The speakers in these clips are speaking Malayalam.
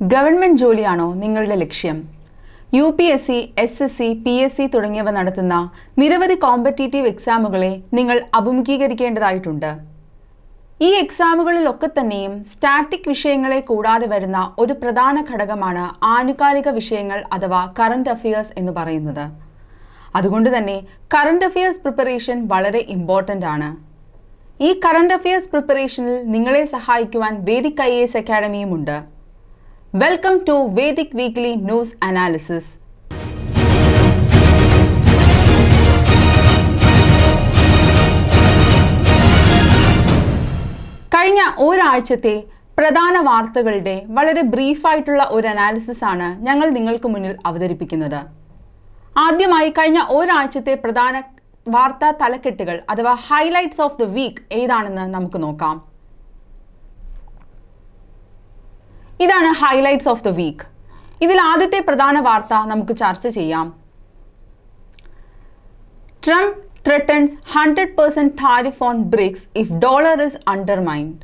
ഗവൺമെന്റ് ജോലിയാണോ നിങ്ങളുടെ ലക്ഷ്യം? U P S C S S C P S C തുടങ്ങിയവ നടത്തുന്ന നിരവധി കോമ്പറ്റേറ്റീവ് എക്സാമുകളെ നിങ്ങൾ അഭിമുഖീകരിക്കേണ്ടതായിട്ടുണ്ട്. ഈ എക്സാമുകളിലൊക്കെ തന്നെയും സ്റ്റാറ്റിക് വിഷയങ്ങളെ കൂടാതെ വരുന്ന ഒരു പ്രധാന ഘടകമാണ് ആനുകാലിക വിഷയങ്ങൾ അഥവാ കറണ്ട് അഫയേഴ്സ് എന്ന് പറയുന്നത്. അതുകൊണ്ട് തന്നെ കറണ്ട് അഫയേഴ്സ് പ്രിപ്പറേഷൻ വളരെ ഇമ്പോർട്ടന്റ് ആണ്. ഈ കറണ്ട് അഫയേഴ്സ് പ്രിപ്പറേഷനിൽ നിങ്ങളെ സഹായിക്കുവാൻ Vedic I S അക്കാഡമിയുമുണ്ട് welcome to Vedic weekly news analysis കഴിഞ്ഞ ഒരാഴ്ചത്തെ പ്രധാന വാർത്തകളുടെ വളരെ ബ്രീഫായിട്ടുള്ള ഒരു അനാലിസിസ് ആണ് ഞങ്ങൾ നിങ്ങൾക്ക് മുന്നിൽ അവതരിപ്പിക്കുന്നത്. ആദ്യമായി കഴിഞ്ഞ ഒരാഴ്ചത്തെ പ്രധാന വാർത്താ തലക്കെട്ടുകൾ അഥവാ ഹൈലൈറ്റ്സ് ഓഫ് ദ വീക്ക് ഏതാണെന്ന് നമുക്ക് നോക്കാം. ഇതാണ് ഹൈലൈറ്റ്സ് ഓഫ് ദ വീക്ക് ഇതിൽ ആദ്യത്തെ പ്രധാന വാർത്ത നമുക്ക് ചർച്ച ചെയ്യാം. Trump threatens hundred percent tariff on BRICS if dollar is undermined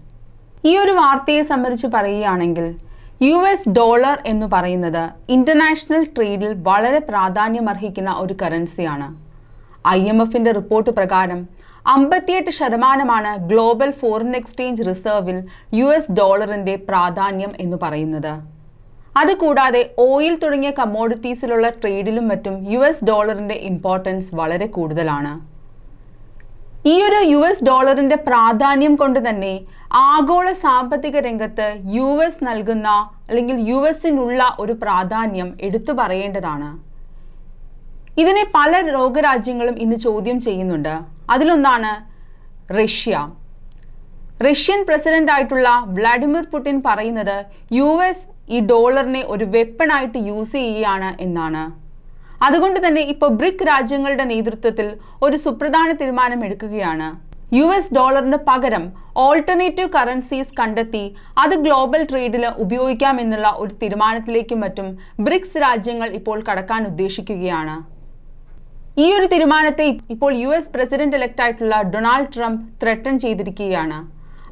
ഈ ഒരു വാർത്തയെ സംബന്ധിച്ച് പറയുകയാണെങ്കിൽ യു എസ് ഡോളർ എന്ന് പറയുന്നത് ഇന്റർനാഷണൽ ട്രേഡിൽ വളരെ പ്രാധാന്യമർഹിക്കുന്ന ഒരു കറൻസിയാണ് ഐ എം എഫിന്റെ റിപ്പോർട്ട് പ്രകാരം അമ്പത്തിയെട്ട് ശതമാനമാണ് ഗ്ലോബൽ ഫോറിൻ എക്സ്ചേഞ്ച് റിസർവിൽ യു എസ് ഡോളറിന്റെ പ്രാധാന്യം എന്ന് പറയുന്നത്. അതുകൂടാതെ ഓയിൽ തുടങ്ങിയ കമ്മോഡിറ്റീസിലുള്ള ട്രേഡിലും മറ്റും യു എസ് ഡോളറിന്റെ ഇമ്പോർട്ടൻസ് വളരെ കൂടുതലാണ്. ഈ ഒരു യു എസ് ഡോളറിന്റെ പ്രാധാന്യം കൊണ്ട് തന്നെ ആഗോള സാമ്പത്തിക രംഗത്ത് യു എസ് നൽകുന്ന അല്ലെങ്കിൽ യു എസിനുള്ള ഒരു പ്രാധാന്യം എടുത്തു പറയേണ്ടതാണ്. ഇതിനെ പല ലോകരാജ്യങ്ങളും ഇന്ന് ചോദ്യം ചെയ്യുന്നുണ്ട്. അതിലൊന്നാണ് റഷ്യ. റഷ്യൻ പ്രസിഡന്റ് ആയിട്ടുള്ള വ്ളാഡിമിർ പുടിൻ പറയുന്നത് യു എസ് ഈ ഡോളറിനെ ഒരു വെപ്പണായിട്ട് യൂസ് ചെയ്യുകയാണ് എന്നാണ്. അതുകൊണ്ട് തന്നെ ഇപ്പോൾ ബ്രിക് രാജ്യങ്ങളുടെ നേതൃത്വത്തിൽ ഒരു സുപ്രധാന തീരുമാനം എടുക്കുകയാണ്. യു എസ് ഡോളറിന് പകരം ഓൾട്ടർനേറ്റീവ് കറൻസീസ് കണ്ടെത്തി അത് ഗ്ലോബൽ ട്രേഡിൽ ഉപയോഗിക്കാമെന്നുള്ള ഒരു തീരുമാനത്തിലേക്കും മറ്റും ബ്രിക്സ് രാജ്യങ്ങൾ ഇപ്പോൾ കടക്കാൻ ഉദ്ദേശിക്കുകയാണ്. ഈ ഒരു തീരുമാനത്തെ ഇപ്പോൾ യു എസ് പ്രസിഡന്റ് ഇലക്ട് ആയിട്ടുള്ള ഡൊണാൾഡ് ട്രംപ് ത്രെട്ടൺ ചെയ്തിരിക്കുകയാണ്.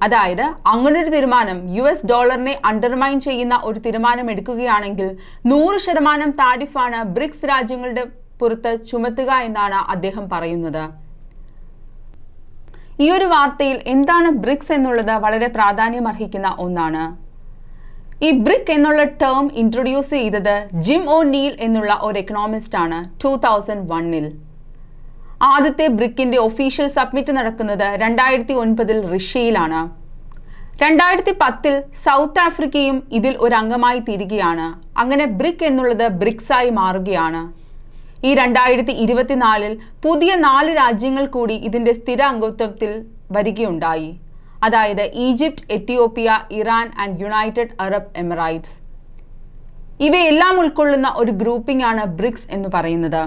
അതായത് അങ്ങനൊരു തീരുമാനം യു എസ് ഡോളറിനെ അണ്ടർമൈൻ ചെയ്യുന്ന ഒരു തീരുമാനം എടുക്കുകയാണെങ്കിൽ നൂറ് ശതമാനം താരിഫാണ് ബ്രിക്സ് രാജ്യങ്ങളുടെ പുറത്ത് ചുമത്തുക എന്നാണ് അദ്ദേഹം പറയുന്നത്. ഈ ഒരു വാർത്തയിൽ എന്താണ് ബ്രിക്സ് എന്നുള്ളത് വളരെ പ്രാധാന്യം അർഹിക്കുന്ന ഒന്നാണ്. ഈ ബ്രിക് എന്നുള്ള ടേം ഇൻട്രൊഡ്യൂസ് ചെയ്തത് ജിം ഒ നീൽ എന്നുള്ള ഒരു എക്കണോമിസ്റ്റ് ആണ് ടൂ തൗസൻഡ് വണ്ണിൽ ആദ്യത്തെ ബ്രിക്കിന്റെ ഒഫീഷ്യൽ സബ്മിറ്റ് നടക്കുന്നത് രണ്ടായിരത്തി ഒൻപതിൽ റഷ്യയിലാണ്. രണ്ടായിരത്തി പത്തിൽ സൗത്ത് ആഫ്രിക്കയും ഇതിൽ ഒരു അംഗമായി തീരുകയാണ്. അങ്ങനെ ബ്രിക് എന്നുള്ളത് ബ്രിക്സായി മാറുകയാണ്. ഈ രണ്ടായിരത്തി ഇരുപത്തിനാലിൽ പുതിയ നാല് രാജ്യങ്ങൾ കൂടി ഇതിന്റെ സ്ഥിര അംഗത്വത്തിൽ വരികയുണ്ടായി. അതായത് Egypt Ethiopia Iran and United Arab Emirates. ഇവയെല്ലാം ഉൾക്കൊള്ളുന്ന ഒരു ഗ്രൂപ്പിംഗ് ആണ് ബ്രിക്സ് എന്ന് പറയുന്നത്.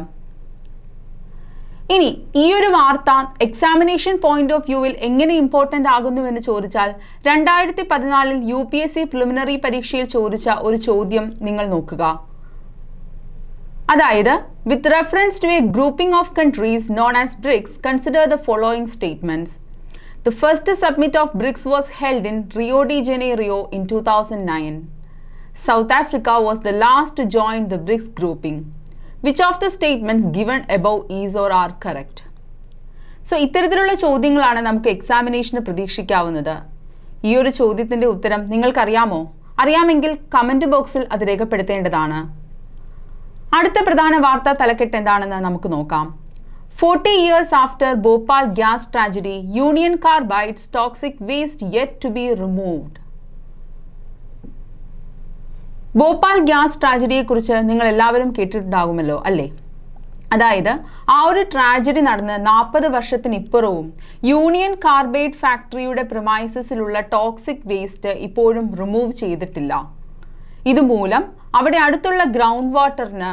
ഇനി ഈ ഒരു വാർത്ത എക്സാമിനേഷൻ പോയിന്റ് ഓഫ് വ്യൂവിൽ എങ്ങനെ ഇമ്പോർട്ടന്റ് ആകുന്നുവെന്ന് ചോദിച്ചാൽ രണ്ടായിരത്തി പതിനാലിൽ U P S C preliminary പരീക്ഷയിൽ ചോദിച്ച ഒരു ചോദ്യം നിങ്ങൾ നോക്കുക. അതായത് with reference to a grouping of countries known as BRICS consider the following statements The first summit of BRICS was held in Rio de Janeiro in 2009. South Africa was the last to join the BRICS grouping. Which of the statements given above is or are correct? So ഇത്തരത്തിലുള്ള ചോദ്യങ്ങളാണ് നമുക്ക് എക്സാമിനേഷന് പ്രതീക്ഷിക്കാവുന്നത് ഈ ഒരു ചോദ്യത്തിന്റെ ഉത്തരം നിങ്ങൾക്കറിയാമോ അറിയാമെങ്കിൽ കമന്റ് ബോക്സിൽ അത് രേഖപ്പെടുത്തേണ്ടതാണ് അടുത്ത പ്രധാന വാർത്താ തലക്കെട്ട് എന്താണെന്ന് നമുക്ക് നോക്കാം 40 years after Bhopal gas tragedy, Union Carbide's toxic waste yet to be removed. Bhopal gas ട്രാജഡിയെക്കുറിച്ച് നിങ്ങൾ എല്ലാവരും കേട്ടിട്ടുണ്ടാകുമല്ലോ അല്ലേ? അതായത് ആ ഒരു ട്രാജഡി നടന്ന് നാൽപ്പത് വർഷത്തിനിപ്പുറവും യൂണിയൻ കാർബൈഡ് ഫാക്ടറിയുടെ പ്രൊമൈസസിലുള്ള ടോക്സിക് വേസ്റ്റ് ഇപ്പോഴും റിമൂവ് ചെയ്തിട്ടില്ല. ഇതുമൂലം അവിടെ അടുത്തുള്ള ഗ്രൗണ്ട് വാട്ടറിന്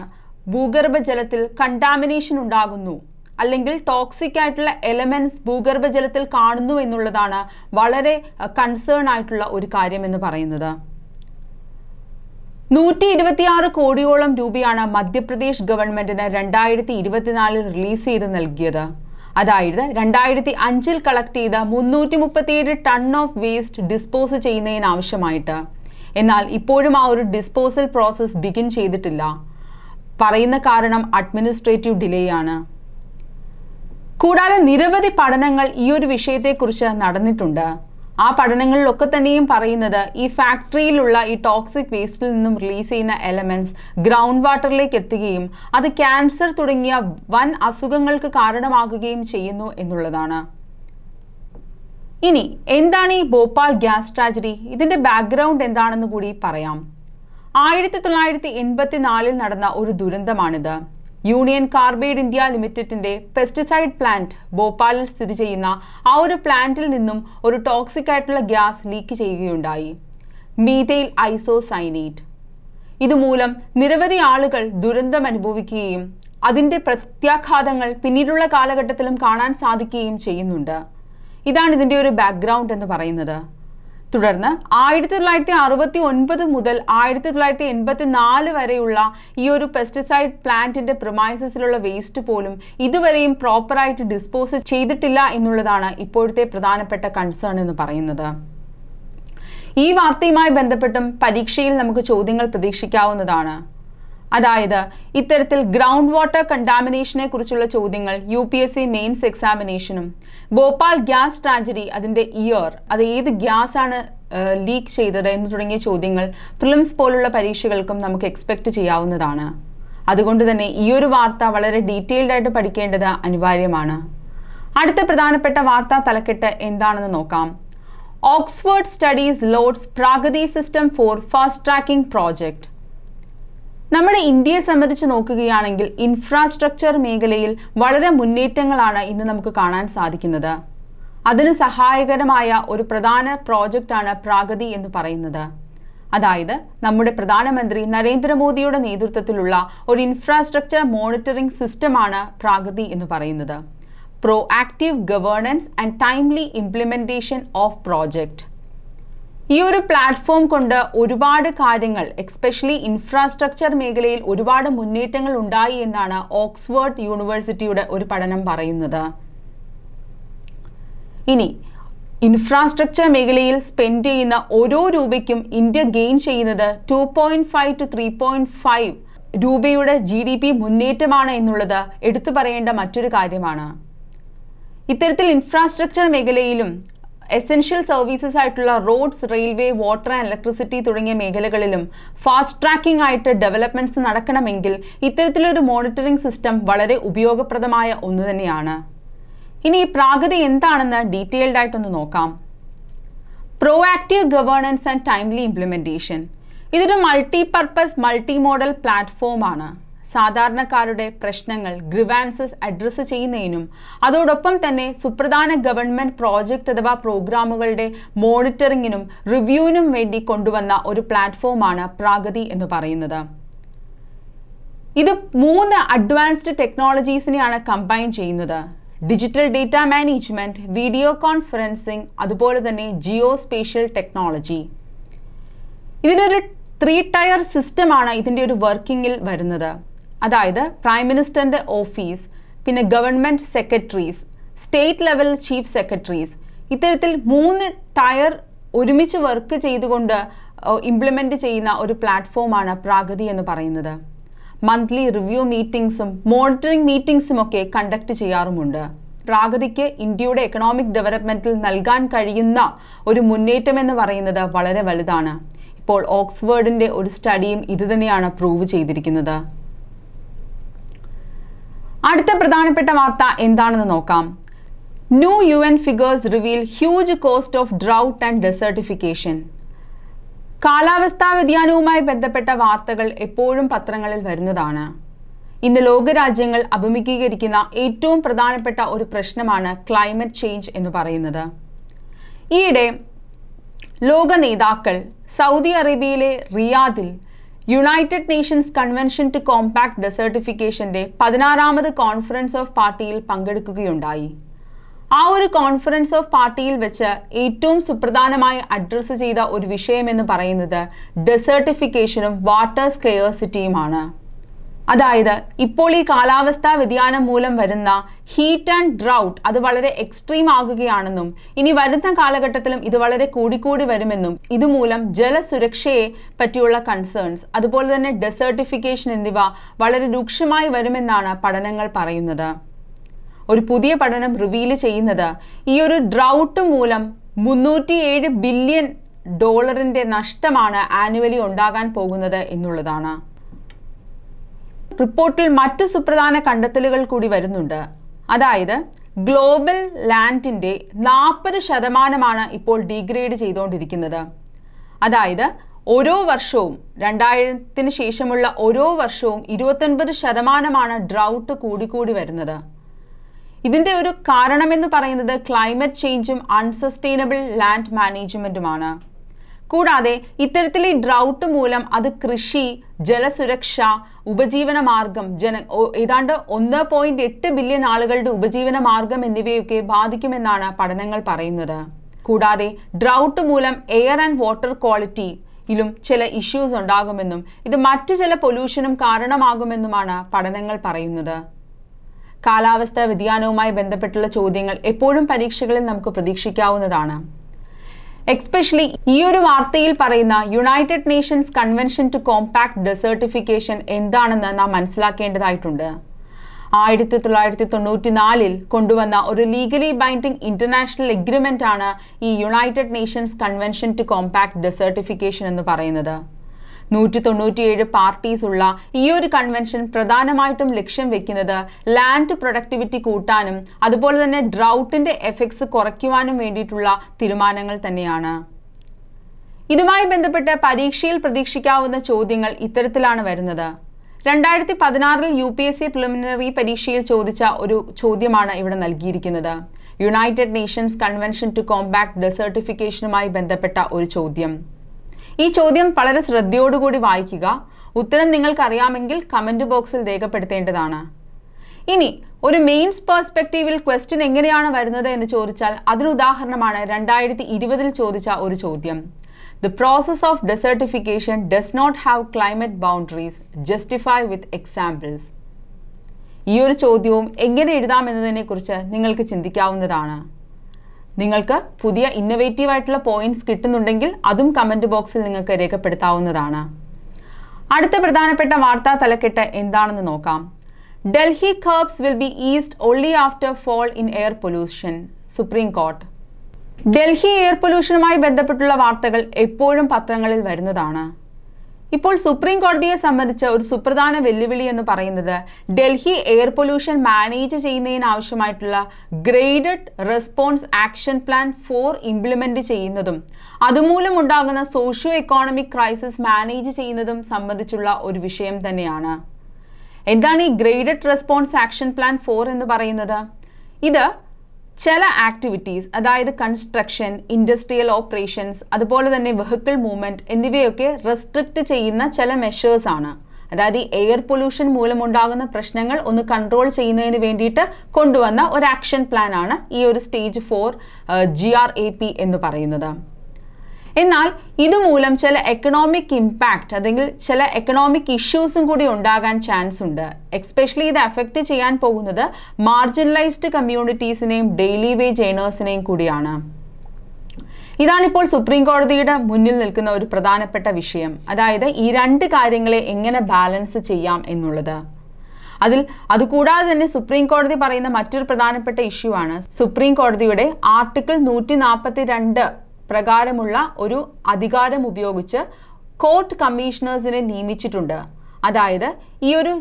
ഭൂഗർഭജലത്തിൽ കണ്ടാമിനേഷൻ ഉണ്ടാകുന്നു. അല്ലെങ്കിൽ ടോക്സിക് ആയിട്ടുള്ള എലമെന്റ്സ് ഭൂഗർഭജലത്തിൽ കാണുന്നു എന്നുള്ളതാണ് വളരെ കൺസേൺ ആയിട്ടുള്ള ഒരു കാര്യം എന്ന് പറയുന്നത്. നൂറ്റി ഇരുപത്തിയാറ് കോടിയോളം രൂപയാണ് മധ്യപ്രദേശ് ഗവൺമെന്റിന് രണ്ടായിരത്തി ഇരുപത്തിനാലിൽ റിലീസ് ചെയ്ത് നൽകിയത്. അതായത് രണ്ടായിരത്തി അഞ്ചിൽ കളക്ട് ചെയ്ത മുന്നൂറ്റി മുപ്പത്തിയേഴ് ടൺ ഓഫ് വേസ്റ്റ് ഡിസ്പോസ് ചെയ്യുന്നതിനാവശ്യമായിട്ട് എന്നാൽ ഇപ്പോഴും ആ ഒരു ഡിസ്പോസൽ പ്രോസസ്സ് ബിഗിൻ ചെയ്തിട്ടില്ല. പറയുന്ന കാരണം അഡ്മിനിസ്ട്രേറ്റീവ് ഡിലേ ആണ്. കൂടാതെ നിരവധി പഠനങ്ങൾ ഈ ഒരു വിഷയത്തെക്കുറിച്ച് നടന്നിട്ടുണ്ട്. ആ പഠനങ്ങളിലൊക്കെ തന്നെയും പറയുന്നത് ഈ ഫാക്ടറിയിലുള്ള ഈ ടോക്സിക് വേസ്റ്റിൽ നിന്നും റിലീസ് ചെയ്യുന്ന എലമെന്റ്സ് ഗ്രൗണ്ട് വാട്ടറിലേക്ക് എത്തുകയും അത് ക്യാൻസർ തുടങ്ങിയ വൻ അസുഖങ്ങൾക്ക് കാരണമാകുകയും ചെയ്യുന്നു എന്നുള്ളതാണ്. ഇനി എന്താണ് ഈ ഭോപ്പാൽ ഗ്യാസ് ട്രാജഡി? ഇതിന്റെ ബാക്ക്ഗ്രൗണ്ട് എന്താണെന്ന് കൂടി പറയാം. ആയിരത്തി തൊള്ളായിരത്തി എൺപത്തി നാലിൽ നടന്ന ഒരു ദുരന്തമാണിത്. യൂണിയൻ കാർബൈഡ് ഇന്ത്യ ലിമിറ്റഡിന്റെ പെസ്റ്റിസൈഡ് പ്ലാന്റ് ഭോപ്പാലിൽ സ്ഥിതി ചെയ്യുന്ന ആ ഒരു പ്ലാന്റിൽ നിന്നും ഒരു ടോക്സിക് ആയിട്ടുള്ള ഗ്യാസ് ലീക്ക് ചെയ്യുകയുണ്ടായി. മീതയിൽ ഐസോസൈനേറ്റ്. ഇതുമൂലം നിരവധി ആളുകൾ ദുരന്തം അനുഭവിക്കുകയും അതിന്റെ പ്രത്യാഘാതങ്ങൾ പിന്നീടുള്ള കാലഘട്ടത്തിലും കാണാൻ സാധിക്കുകയും ചെയ്യുന്നുണ്ട്. ഇതാണ് ഇതിന്റെ ഒരു ബാക്ക്ഗ്രൗണ്ട് എന്ന് പറയുന്നത്. തുടർന്ന് ആയിരത്തി തൊള്ളായിരത്തി അറുപത്തി ഒൻപത് മുതൽ ആയിരത്തി തൊള്ളായിരത്തി എൺപത്തി നാല് വരെയുള്ള ഈ ഒരു പെസ്റ്റിസൈഡ് പ്ലാന്റിന്റെ പ്രൊമൈസസിലുള്ള വേസ്റ്റ് പോലും ഇതുവരെയും പ്രോപ്പറായിട്ട് ഡിസ്പോസ് ചെയ്തിട്ടില്ല എന്നുള്ളതാണ് ഇപ്പോഴത്തെ പ്രധാനപ്പെട്ട കൺസേൺ എന്ന് പറയുന്നത്. ഈ വാർത്തയുമായി ബന്ധപ്പെട്ടും പരീക്ഷയിൽ നമുക്ക് ചോദ്യങ്ങൾ പ്രതീക്ഷിക്കാവുന്നതാണ്. അതായത് ഇത്തരത്തിൽ ഗ്രൗണ്ട് വാട്ടർ കണ്ടാമിനേഷനെ കുറിച്ചുള്ള ചോദ്യങ്ങൾ U P S C mains എക്സാമിനേഷനും Bhopal gas tragedy അതിന്റെ ഇയർ അത് ഏത് ഗ്യാസ് ആണ് ലീക്ക് ചെയ്തത് എന്ന് തുടങ്ങിയ ചോദ്യങ്ങൾ പ്രിലിംസ് പോലുള്ള പരീക്ഷകൾക്കും നമുക്ക് എക്സ്പെക്റ്റ് ചെയ്യാവുന്നതാണ്. അതുകൊണ്ട് തന്നെ ഈ ഒരു വാർത്ത വളരെ ഡീറ്റെയിൽഡ് ആയിട്ട് പഠിക്കേണ്ടത് അനിവാര്യമാണ്. അടുത്ത പ്രധാനപ്പെട്ട വാർത്താ തലക്കെട്ട് എന്താണെന്ന് നോക്കാം. Oxford studies lauds Pragati system for fast tracking project നമ്മുടെ ഇന്ത്യയെ സംബന്ധിച്ച് നോക്കുകയാണെങ്കിൽ ഇൻഫ്രാസ്ട്രക്ചർ മേഖലയിൽ വളരെ മുന്നേറ്റങ്ങളാണ് ഇന്ന് നമുക്ക് കാണാൻ സാധിക്കുന്നത്. അതിന് സഹായകരമായ ഒരു പ്രധാന പ്രോജക്റ്റാണ് പ്രാഗതി എന്ന് പറയുന്നത്. അതായത് നമ്മുടെ പ്രധാനമന്ത്രി നരേന്ദ്രമോദിയുടെ നേതൃത്വത്തിലുള്ള ഒരു ഇൻഫ്രാസ്ട്രക്ചർ മോണിറ്ററിംഗ് സിസ്റ്റമാണ് പ്രാഗതി എന്ന് പറയുന്നത്. Proactive governance and timely implementation of project ഈ ഒരു പ്ലാറ്റ്ഫോം കൊണ്ട് ഒരുപാട് കാര്യങ്ങൾ എക്സ്പെഷ്യലി ഇൻഫ്രാസ്ട്രക്ചർ മേഖലയിൽ ഒരുപാട് മുന്നേറ്റങ്ങൾ ഉണ്ടായി എന്നാണ് ഓക്സ്ഫോർഡ് യൂണിവേഴ്സിറ്റിയുടെ ഒരു പഠനം പറയുന്നത്. ഇനി ഇൻഫ്രാസ്ട്രക്ചർ മേഖലയിൽ സ്പെൻഡ് ചെയ്യുന്ന ഓരോ രൂപയ്ക്കും ഇന്ത്യ ഗെയിൻ ചെയ്യുന്നത് two point five two three point five രൂപയുടെ ജി ഡി പി മുന്നേറ്റമാണ് എന്നുള്ളത് എടുത്തു പറയേണ്ട മറ്റൊരു കാര്യമാണ്. ഇത്തരത്തിൽ ഇൻഫ്രാസ്ട്രക്ചർ മേഖലയിലും എസെൻഷ്യൽ സർവീസസ് ആയിട്ടുള്ള roads railway water and electricity തുടങ്ങിയ മേഖലകളിലും ഫാസ്റ്റ് ട്രാക്കിംഗ് ആയിട്ട് ഡെവലപ്മെന്റ്സ് നടക്കണമെങ്കിൽ ഇത്തരത്തിലൊരു മോണിറ്ററിംഗ് സിസ്റ്റം വളരെ ഉപയോഗപ്രദമായ ഒന്ന് തന്നെയാണ്. ഇനി ഈ പ്രാഗതി എന്താണെന്ന് ഡീറ്റെയിൽഡ് ആയിട്ടൊന്ന് നോക്കാം. Proactive governance and timely implementation ഇതൊരു മൾട്ടി പർപ്പസ് മൾട്ടി മോഡൽ പ്ലാറ്റ്ഫോമാണ് സാധാരണക്കാരുടെ പ്രശ്നങ്ങൾ ഗ്രിവാൻസസ് അഡ്രസ്സ് ചെയ്യുന്നതിനും അതോടൊപ്പം തന്നെ സുപ്രധാന ഗവൺമെന്റ് പ്രോജക്റ്റ് അഥവാ പ്രോഗ്രാമുകളുടെ മോണിറ്ററിങ്ങിനും റിവ്യൂവിനും വേണ്ടി കൊണ്ടുവന്ന ഒരു പ്ലാറ്റ്ഫോമാണ് പ്രാഗതി എന്ന് പറയുന്നത്. ഇത് മൂന്ന് അഡ്വാൻസ്ഡ് ടെക്നോളജീസിനെയാണ് കമ്പൈൻ ചെയ്യുന്നത്. Digital data management video conferencing അതുപോലെ തന്നെ ജിയോ സ്പേഷ്യൽ ടെക്നോളജി ഇതിനൊരു ത്രീ ടയർ സിസ്റ്റമാണ് ഇതിന്റെ ഒരു വർക്കിങ്ങിൽ വരുന്നത്. അതായത് പ്രൈം മിനിസ്റ്ററിന്റെ ഓഫീസ് പിന്നെ government secretaries state level chief secretaries ഇത്തരത്തിൽ മൂന്ന് ടയർ ഒരുമിച്ച് വർക്ക് ചെയ്തുകൊണ്ട് ഇംപ്ലിമെന്റ് ചെയ്യുന്ന ഒരു പ്ലാറ്റ്ഫോമാണ് പ്രാഗതി എന്ന് പറയുന്നത്. മന്ത്ലി റിവ്യൂ മീറ്റിംഗ്സും മോണിറ്ററിംഗ് മീറ്റിംഗ്സും ഒക്കെ കണ്ടക്ട് ചെയ്യാറുമുണ്ട്. പ്രാഗതിക്ക് ഇന്ത്യയുടെ എക്കണോമിക് ഡെവലപ്മെന്റിൽ നൽകാൻ കഴിയുന്ന ഒരു മുന്നേറ്റം എന്ന് പറയുന്നത് വളരെ വലുതാണ്. ഇപ്പോൾ ഓക്സ്ഫോർഡിന്റെ ഒരു സ്റ്റഡിയും ഇതുതന്നെയാണ് പ്രൂവ് ചെയ്തിരിക്കുന്നത്. അടുത്ത പ്രധാനപ്പെട്ട വാർത്ത എന്താണെന്ന് നോക്കാം. New U N figures reveal huge cost of drought and desertification കാലാവസ്ഥാ വ്യതിയാനവുമായി ബന്ധപ്പെട്ട വാർത്തകൾ എപ്പോഴും പത്രങ്ങളിൽ വരുന്നതാണ്. ഇന്ന് ലോകരാജ്യങ്ങൾ അഭിമുഖീകരിക്കുന്ന ഏറ്റവും പ്രധാനപ്പെട്ട ഒരു പ്രശ്നമാണ് ക്ലൈമറ്റ് ചേഞ്ച് എന്ന് പറയുന്നത്. ഈയിടെ ലോക നേതാക്കൾ സൗദി അറേബ്യയിലെ റിയാദിൽ United Nations convention to compact ഡെസേർട്ടിഫിക്കേഷന്റെ പതിനാറാമത് കോൺഫറൻസ് ഓഫ് പാർട്ടിയിൽ പങ്കെടുക്കുകയുണ്ടായി. ആ ഒരു കോൺഫറൻസ് ഓഫ് പാർട്ടിയിൽ വെച്ച് ഏറ്റവും സുപ്രധാനമായി അഡ്രസ്സ് ചെയ്ത ഒരു വിഷയമെന്ന് പറയുന്നത് ഡെസേർട്ടിഫിക്കേഷനും വാട്ടർ സ്കെയർസിറ്റിയുമാണ് അതായത് ഇപ്പോൾ ഈ കാലാവസ്ഥാ വ്യതിയാനം മൂലം വരുന്ന ഹീറ്റ് ആൻഡ് ഡ്രൗട്ട് അത് വളരെ എക്സ്ട്രീം ആകുകയാണെന്നും ഇനി വരുന്ന കാലഘട്ടത്തിലും ഇത് വളരെ കൂടിക്കൂടി വരുമെന്നും ഇതുമൂലം ജലസുരക്ഷയെ പറ്റിയുള്ള കൺസേൺസ് അതുപോലെ തന്നെ ഡെസേർട്ടിഫിക്കേഷൻ എന്നിവ വളരെ രൂക്ഷമായി വരുമെന്നാണ് പഠനങ്ങൾ പറയുന്നത്. ഒരു പുതിയ പഠനം റിവീൽ ചെയ്യുന്നത് ഈ ഒരു ഡ്രൗട്ട് മൂലം മുന്നൂറ്റിയേഴ് ബില്യൺ ഡോളറിന്റെ നഷ്ടമാണ് ആനുവലി ഉണ്ടാകാൻ പോകുന്നത് എന്നുള്ളതാണ്. റിപ്പോർട്ടിൽ മറ്റു സുപ്രധാന കണ്ടെത്തലുകൾ കൂടി വരുന്നുണ്ട്. അതായത് ഗ്ലോബൽ ലാൻഡിന്റെ നാൽപ്പത് ശതമാനമാണ് ഇപ്പോൾ ഡീഗ്രേഡ് ചെയ്തുകൊണ്ടിരിക്കുന്നത്. അതായത് ഓരോ വർഷവും രണ്ടായിരത്തിന് ശേഷമുള്ള ഓരോ വർഷവും ഇരുപത്തൊൻപത് ശതമാനമാണ് ഡ്രൗട്ട് കൂടിക്കൂടി വരുന്നത്. ഇതിന്റെ ഒരു കാരണമെന്ന് പറയുന്നത് ക്ലൈമറ്റ് ചേഞ്ചും അൺസസ്റ്റൈനബിൾ ലാൻഡ് മാനേജ്മെന്റുമാണ് കൂടാതെ ഇത്തരത്തിലെ ഡ്രൗട്ട് മൂലം അത് കൃഷി ജലസുരക്ഷ ഉപജീവന മാർഗം ജന ഏതാണ്ട് ഒന്ന് പോയിന്റ് എട്ട് ബില്യൺ ആളുകളുടെ ഉപജീവന മാർഗം എന്നിവയൊക്കെ ബാധിക്കുമെന്നാണ് പഠനങ്ങൾ പറയുന്നത്. കൂടാതെ ഡ്രൗട്ട് മൂലം എയർ ആൻഡ് വാട്ടർ ക്വാളിറ്റിയിലും ചില ഇഷ്യൂസ് ഉണ്ടാകുമെന്നും ഇത് മറ്റു ചില പൊല്യൂഷനും കാരണമാകുമെന്നുമാണ് പഠനങ്ങൾ പറയുന്നത്. കാലാവസ്ഥാ വ്യതിയാനവുമായി ബന്ധപ്പെട്ടുള്ള ചോദ്യങ്ങൾ എപ്പോഴും പരീക്ഷകളിൽ നമുക്ക് പ്രതീക്ഷിക്കാവുന്നതാണ്. എക്സ്പെഷ്യലി ഈ ഒരു വാർത്തയിൽ പറയുന്ന United Nations convention to combat desertification എന്താണെന്ന് നാം മനസ്സിലാക്കേണ്ടതായിട്ടുണ്ട്. ആയിരത്തി തൊള്ളായിരത്തി തൊണ്ണൂറ്റി നാലിൽ കൊണ്ടുവന്ന ഒരു ലീഗലി ബൈൻഡിംഗ് ഇന്റർനാഷണൽ എഗ്രിമെന്റ് ആണ് ഈ United Nations convention to combat desertification എന്ന് പറയുന്നത്. നൂറ്റി തൊണ്ണൂറ്റിയേഴ് പാർട്ടീസ് ഉള്ള ഈ ഒരു കൺവെൻഷൻ പ്രധാനമായിട്ടും ലക്ഷ്യം വെക്കുന്നത് ലാൻഡ് പ്രൊഡക്ടിവിറ്റി കൂട്ടാനും അതുപോലെ തന്നെ ഡ്രൗട്ടിന്റെ എഫക്ട്സ് കുറയ്ക്കുവാനും വേണ്ടിയിട്ടുള്ള തീരുമാനങ്ങൾ തന്നെയാണ്. ഇതുമായി ബന്ധപ്പെട്ട് പരീക്ഷയിൽ പ്രതീക്ഷിക്കാവുന്ന ചോദ്യങ്ങൾ ഇത്തരത്തിലാണ് വരുന്നത്. രണ്ടായിരത്തി പതിനാറിൽ U P S C preliminary പരീക്ഷയിൽ ചോദിച്ച ഒരു ചോദ്യമാണ് ഇവിടെ നൽകിയിരിക്കുന്നത്. United Nations convention to compact ഡെസേർട്ടിഫിക്കേഷനുമായി ബന്ധപ്പെട്ട ഒരു ചോദ്യം. ഈ ചോദ്യം വളരെ ശ്രദ്ധയോടുകൂടി വായിക്കുക. ഉത്തരം നിങ്ങൾക്കറിയാമെങ്കിൽ കമന്റ് ബോക്സിൽ രേഖപ്പെടുത്തേണ്ടതാണ്. ഇനി ഒരു മെയിൻസ് പേഴ്സ്പെക്റ്റീവിൽ ക്വസ്റ്റ്യൻ എങ്ങനെയാണ് വരുന്നത് എന്ന് ചോദിച്ചാൽ അതിനുദാഹരണമാണ് രണ്ടായിരത്തി ഇരുപതിൽ ചോദിച്ച ഒരു ചോദ്യം. The process of desertification does not have climate boundaries justify with examples ഈ ഒരു ചോദ്യവും എങ്ങനെ എഴുതാമെന്നതിനെക്കുറിച്ച് നിങ്ങൾക്ക് ചിന്തിക്കാവുന്നതാണ്. നിങ്ങൾക്ക് പുതിയ ഇന്നൊവേറ്റീവ് ആയിട്ടുള്ള പോയിന്റ്സ് കിട്ടുന്നുണ്ടെങ്കിൽ അതും കമന്റ് ബോക്സിൽ നിങ്ങൾക്ക് രേഖപ്പെടുത്താവുന്നതാണ്. അടുത്ത പ്രധാനപ്പെട്ട വാർത്താ തലക്കെട്ട് എന്താണെന്ന് നോക്കാം. Delhi curbs will be eased only after fall in air pollution Supreme Court Delhi air പൊല്യൂഷനുമായി ബന്ധപ്പെട്ടുള്ള വാർത്തകൾ എപ്പോഴും പത്രങ്ങളിൽ വരുന്നതാണ്. ഇപ്പോൾ സുപ്രീം കോടതിയെ സംബന്ധിച്ച ഒരു സുപ്രധാന വെല്ലുവിളി എന്ന് പറയുന്നത് ഡൽഹി എയർ പൊല്യൂഷൻ മാനേജ് ചെയ്യുന്നതിന് ആവശ്യമായിട്ടുള്ള graded response action plan four implement ചെയ്യുന്നതും അതുമൂലം ഉണ്ടാകുന്ന സോഷ്യോ എക്കോണമിക് ക്രൈസിസ് മാനേജ് ചെയ്യുന്നതും സംബന്ധിച്ചുള്ള ഒരു വിഷയം തന്നെയാണ്. എന്താണ് ഈ graded response action plan for എന്ന് പറയുന്നത്? ഇത് ചില ആക്ടിവിറ്റീസ് അതായത് കൺസ്ട്രക്ഷൻ ഇൻഡസ്ട്രിയൽ ഓപ്പറേഷൻസ് അതുപോലെ തന്നെ വെഹിക്കിൾ മൂവ്മെന്റ് എന്നിവയൊക്കെ റെസ്ട്രിക്റ്റ് ചെയ്യുന്ന ചില മെഷേഴ്സ് ആണ്. അതായത് ഈ എയർ പൊല്യൂഷൻ മൂലമുണ്ടാകുന്ന പ്രശ്നങ്ങൾ ഒന്ന് കൺട്രോൾ ചെയ്യുന്നതിന് വേണ്ടിയിട്ട് കൊണ്ടുവന്ന ഒരു ആക്ഷൻ പ്ലാൻ ആണ് ഈ ഒരു stage four G R A P എന്ന് പറയുന്നത്. എന്നാൽ ഇതുമൂലം ചില എക്കണോമിക് ഇമ്പാക്റ്റ് അല്ലെങ്കിൽ ചില എക്കണോമിക് ഇഷ്യൂസും കൂടി ഉണ്ടാകാൻ ചാൻസ് ഉണ്ട്. എക്സ്പെഷ്യലി ഇത് അഫക്റ്റ് ചെയ്യാൻ പോകുന്നത് മാർജിനലൈസ്ഡ് കമ്മ്യൂണിറ്റീസിനെയും ഡെയിലി വേജ് ഏണേഴ്സിനെയും കൂടിയാണ്. ഇതാണിപ്പോൾ സുപ്രീം കോടതിയുടെ മുന്നിൽ നിൽക്കുന്ന ഒരു പ്രധാനപ്പെട്ട വിഷയം. അതായത് ഈ രണ്ട് കാര്യങ്ങളെ എങ്ങനെ ബാലൻസ് ചെയ്യാം എന്നുള്ളത്. അതിൽ അതുകൂടാതെ തന്നെ സുപ്രീം കോടതി പറയുന്ന മറ്റൊരു പ്രധാനപ്പെട്ട ഇഷ്യൂ ആണ്. സുപ്രീം കോടതിയുടെ ആർട്ടിക്കിൾ നൂറ്റി നാൽപ്പത്തി രണ്ട് പ്രകാരമുള്ള ഒരു അധികാരം ഉപയോഗിച്ച് കോർട്ട് കമ്മീഷണേഴ്സിനെ നിയമിച്ചിട്ടുണ്ട്. അതായത് ഈ ഒരു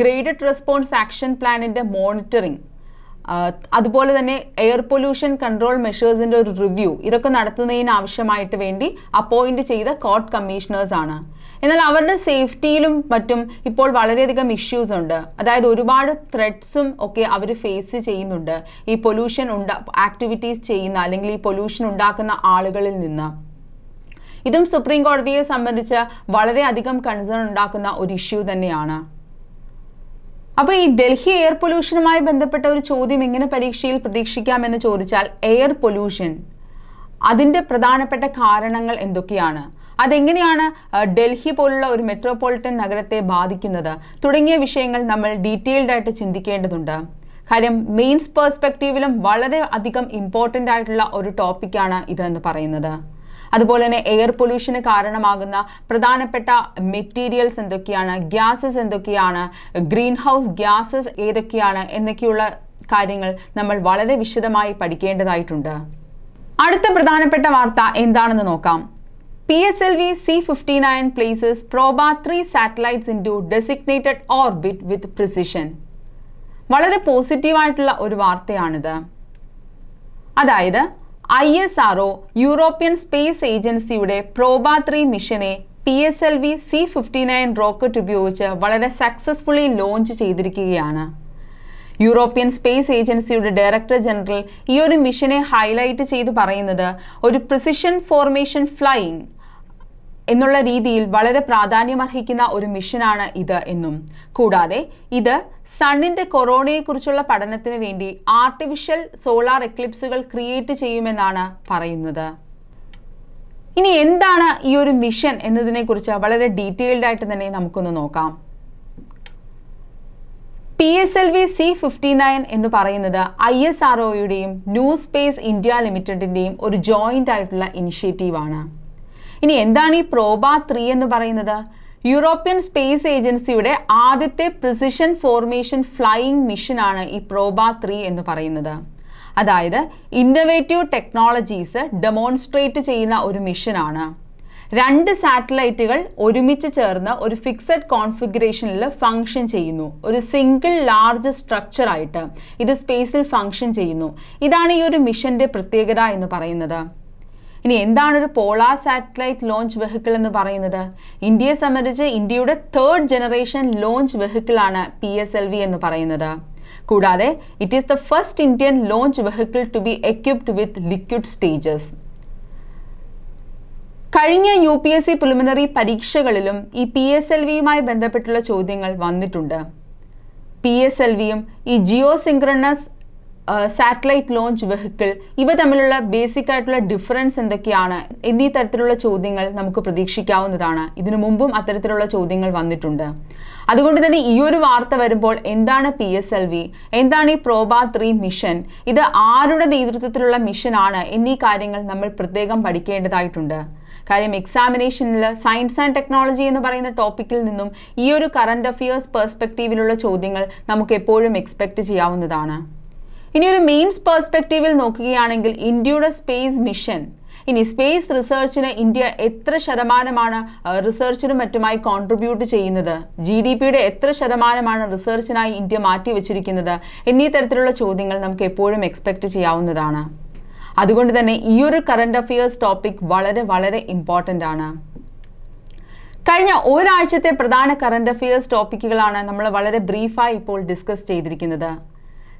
ഗ്രേഡഡ് റെസ്പോൺസ് ആക്ഷൻ പ്ലാനിന്റെ മോണിറ്ററിങ് അതുപോലെ തന്നെ എയർ പൊല്യൂഷൻ കൺട്രോൾ മെഷേഴ്സിന്റെ ഒരു റിവ്യൂ ഇതൊക്കെ നടത്തുന്നതിന് ആവശ്യമായിട്ട് വേണ്ടി അപ്പോയിന്റ് ചെയ്ത കോർട്ട് കമ്മീഷണേഴ്സ് ആണ്. എന്നാൽ അവരുടെ സേഫ്റ്റിയിലും മറ്റും ഇപ്പോൾ വളരെയധികം ഇഷ്യൂസ് ഉണ്ട്. അതായത് ഒരുപാട് ത്രെഡ്സും ഒക്കെ അവർ ഫേസ് ചെയ്യുന്നുണ്ട്. ഈ പൊല്യൂഷൻ ഉണ്ടാ ആക്ടിവിറ്റീസ് ചെയ്യുന്ന അല്ലെങ്കിൽ ഈ പൊല്യൂഷൻ ഉണ്ടാക്കുന്ന ആളുകളിൽ നിന്ന്. ഇതും സുപ്രീം കോടതിയെ സംബന്ധിച്ച് വളരെയധികം കൺസേൺ ഉണ്ടാക്കുന്ന ഒരു ഇഷ്യൂ തന്നെയാണ്. അപ്പോൾ ഈ ഡൽഹി എയർ പൊല്യൂഷനുമായി ബന്ധപ്പെട്ട ഒരു ചോദ്യം എങ്ങനെ പരീക്ഷയിൽ പ്രതീക്ഷിക്കാമെന്ന് ചോദിച്ചാൽ എയർ പൊല്യൂഷൻ അതിന്റെ പ്രധാനപ്പെട്ട കാരണങ്ങൾ എന്തൊക്കെയാണ്? അതെങ്ങനെയാണ് ഡൽഹി പോലുള്ള ഒരു മെട്രോപൊളിറ്റൻ നഗരത്തെ ബാധിക്കുന്നത്? തുടങ്ങിയ വിഷയങ്ങൾ നമ്മൾ ഡീറ്റെയിൽഡ് ആയിട്ട് ചിന്തിക്കേണ്ടതുണ്ട്. കാര്യം മെയിൻസ് പേഴ്സ്പെക്റ്റീവിലും വളരെ അധികം ഇമ്പോർട്ടന്റ് ആയിട്ടുള്ള ഒരു ടോപ്പിക്കാണ് ഇതെന്ന് പറയുന്നത്. അതുപോലെ തന്നെ എയർ പൊല്യൂഷന് കാരണമാകുന്ന പ്രധാനപ്പെട്ട മെറ്റീരിയൽസ് എന്തൊക്കെയാണ് ഗ്യാസസ് എന്തൊക്കെയാണ് ഗ്രീൻ ഹൗസ് ഗ്യാസസ് ഏതൊക്കെയാണ് എന്നൊക്കെയുള്ള കാര്യങ്ങൾ നമ്മൾ വളരെ വിശദമായി പഠിക്കേണ്ടതായിട്ടുണ്ട്. അടുത്ത പ്രധാനപ്പെട്ട വാർത്ത എന്താണെന്ന് നോക്കാം. P S L V C fifty nine places Proba three satellites into designated orbit with precision വളരെ പോസിറ്റീവായിട്ടുള്ള ഒരു വാർത്തയാണിത്. അതായത് I S R O European space ഏജൻസിയുടെ പ്രോബ ത്രീ മിഷനെ P S L V C fifty nine rocket ഉപയോഗിച്ച് വളരെ സക്സസ്ഫുള്ളി ലോഞ്ച് ചെയ്തിരിക്കുകയാണ്. യൂറോപ്യൻ സ്പേസ് ഏജൻസിയുടെ ഡയറക്ടർ ജനറൽ ഈ ഒരു മിഷനെ ഹൈലൈറ്റ് ചെയ്ത് പറയുന്നത് ഒരു പ്രിസിഷൻ ഫോർമേഷൻ ഫ്ലൈയിങ് എന്നുള്ള രീതിയിൽ വളരെ പ്രാധാന്യമർഹിക്കുന്ന ഒരു മിഷനാണ് ഇത് എന്നും. കൂടാതെ ഇത് സണ്ണിന്റെ കൊറോണയെക്കുറിച്ചുള്ള പഠനത്തിന് വേണ്ടി ആർട്ടിഫിഷ്യൽ സോളാർ എക്ലിപ്സുകൾ ക്രിയേറ്റ് ചെയ്യുമെന്നാണ് പറയുന്നത്. ഇനി എന്താണ് ഈ ഒരു മിഷൻ എന്നതിനെക്കുറിച്ച് വളരെ ഡീറ്റെയിൽഡ് ആയിട്ട് തന്നെ നമുക്കൊന്ന് നോക്കാം. P S L V C fifty nine എന്ന് പറയുന്നത് ഐ എസ് ആർ ഒയുടെയും ന്യൂ സ്പേസ് ഇന്ത്യ ലിമിറ്റഡിന്റെയും ഒരു ജോയിന്റ് ആയിട്ടുള്ള ഇനിഷ്യേറ്റീവാണ് ഇനി എന്താണ് ഈ പ്രോബ ത്രീ എന്ന് പറയുന്നത്? യൂറോപ്യൻ സ്പേസ് ഏജൻസിയുടെ ആദ്യത്തെ പ്രിസിഷൻ ഫോർമേഷൻ ഫ്ലൈയിങ് മിഷനാണ് ഈ പ്രോബ ത്രീ എന്ന് പറയുന്നത്. അതായത് ഇന്നവേറ്റീവ് ടെക്നോളജീസ് ഡെമോൺസ്ട്രേറ്റ് ചെയ്യുന്ന ഒരു മിഷനാണ് രണ്ട് സാറ്റലൈറ്റുകൾ ഒരുമിച്ച് ചേർന്ന് ഒരു ഫിക്സഡ് കോൺഫിഗറേഷനിൽ ഫങ്ഷൻ ചെയ്യുന്നു. ഒരു സിംഗിൾ ലാർജ് സ്ട്രക്ചർ ആയിട്ട് ഇത് സ്പേസിൽ ഫങ്ഷൻ ചെയ്യുന്നു. ഇതാണ് ഈ ഒരു മിഷന്റെ പ്രത്യേകത എന്ന് പറയുന്നത്. ഇനി എന്താണ് ഒരു പോളാർ സാറ്റലൈറ്റ് ലോഞ്ച് വെഹിക്കിൾ എന്ന് പറയുന്നത്? ഇന്ത്യയെ സംബന്ധിച്ച് ഇന്ത്യയുടെ തേർഡ് ജനറേഷൻ ലോഞ്ച് വെഹിക്കിളാണ് പി എസ് എൽ വി എന്ന് പറയുന്നത്. കൂടാതെ it is the first Indian launch vehicle to be equipped with liquid stages കഴിഞ്ഞ U P S C preliminary പരീക്ഷകളിലും ഈ പി എസ് എൽ വിയുമായി ബന്ധപ്പെട്ടുള്ള ചോദ്യങ്ങൾ വന്നിട്ടുണ്ട്. പി എസ് എൽ വിയും ഈ geosynchronous satellite launch vehicle ഇവ തമ്മിലുള്ള ബേസിക് ആയിട്ടുള്ള ഡിഫറൻസ് എന്തൊക്കെയാണ്? എന്നീ തരത്തിലുള്ള ചോദ്യങ്ങൾ നമുക്ക് പ്രതീക്ഷിക്കാവുന്നതാണ്. ഇതിനു മുമ്പും അത്തരത്തിലുള്ള ചോദ്യങ്ങൾ വന്നിട്ടുണ്ട്. അതുകൊണ്ട് തന്നെ ഈ ഒരു വാർത്ത വരുമ്പോൾ എന്താണ് പി എസ് എൽ വി എന്താണ് ഈ പ്രോബാ ത്രീ മിഷൻ ഇത് ആരുടെ നേതൃത്വത്തിലുള്ള മിഷനാണ് എന്നീ കാര്യങ്ങൾ നമ്മൾ പ്രത്യേകം പഠിക്കേണ്ടതായിട്ടുണ്ട്. കാര്യം എക്സാമിനേഷനിൽ സയൻസ് ആൻഡ് ടെക്നോളജി എന്ന് പറയുന്ന ടോപ്പിക്കിൽ നിന്നും ഈ ഒരു കറണ്ട് അഫയേഴ്സ് പെർസ്പെക്റ്റീവിലുള്ള ചോദ്യങ്ങൾ നമുക്ക് എപ്പോഴും എക്സ്പെക്റ്റ് ചെയ്യാവുന്നതാണ്. ഇനി ഒരു മെയിൻസ് പെർസ്പെക്റ്റീവിൽ നോക്കുകയാണെങ്കിൽ ഇന്ത്യയുടെ സ്പേസ് മിഷൻ ഇനി സ്പേസ് റിസർച്ചിന് ഇന്ത്യ എത്ര ശതമാനമാണ് റിസർച്ചിനും മറ്റുമായി കോൺട്രിബ്യൂട്ട് ചെയ്യുന്നത്? ജി ഡി പിയുടെ എത്ര ശതമാനമാണ് റിസർച്ചിനായി ഇന്ത്യ മാറ്റിവെച്ചിരിക്കുന്നത്? എന്നീ തരത്തിലുള്ള ചോദ്യങ്ങൾ നമുക്ക് എപ്പോഴും എക്സ്പെക്റ്റ് ചെയ്യാവുന്നതാണ്. അതുകൊണ്ട് തന്നെ ഈ ഒരു കറണ്ട് അഫയേഴ്സ് ടോപ്പിക് വളരെ വളരെ ഇമ്പോർട്ടന്റ് ആണ്. കഴിഞ്ഞ ഒരാഴ്ചത്തെ പ്രധാന കറണ്ട് അഫയേഴ്സ് ടോപ്പിക്കുകളാണ് നമ്മൾ വളരെ ബ്രീഫായി ഇപ്പോൾ ഡിസ്കസ് ചെയ്തിരിക്കുന്നത്.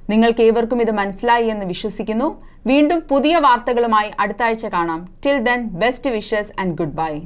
നിങ്ങൾക്ക് ഏവർക്കും ഇത് മനസ്സിലായി എന്ന് വിശ്വസിക്കുന്നു. വീണ്ടും പുതിയ വാർത്തകളുമായി അടുത്താഴ്ച കാണാം. Till then best wishes and goodbye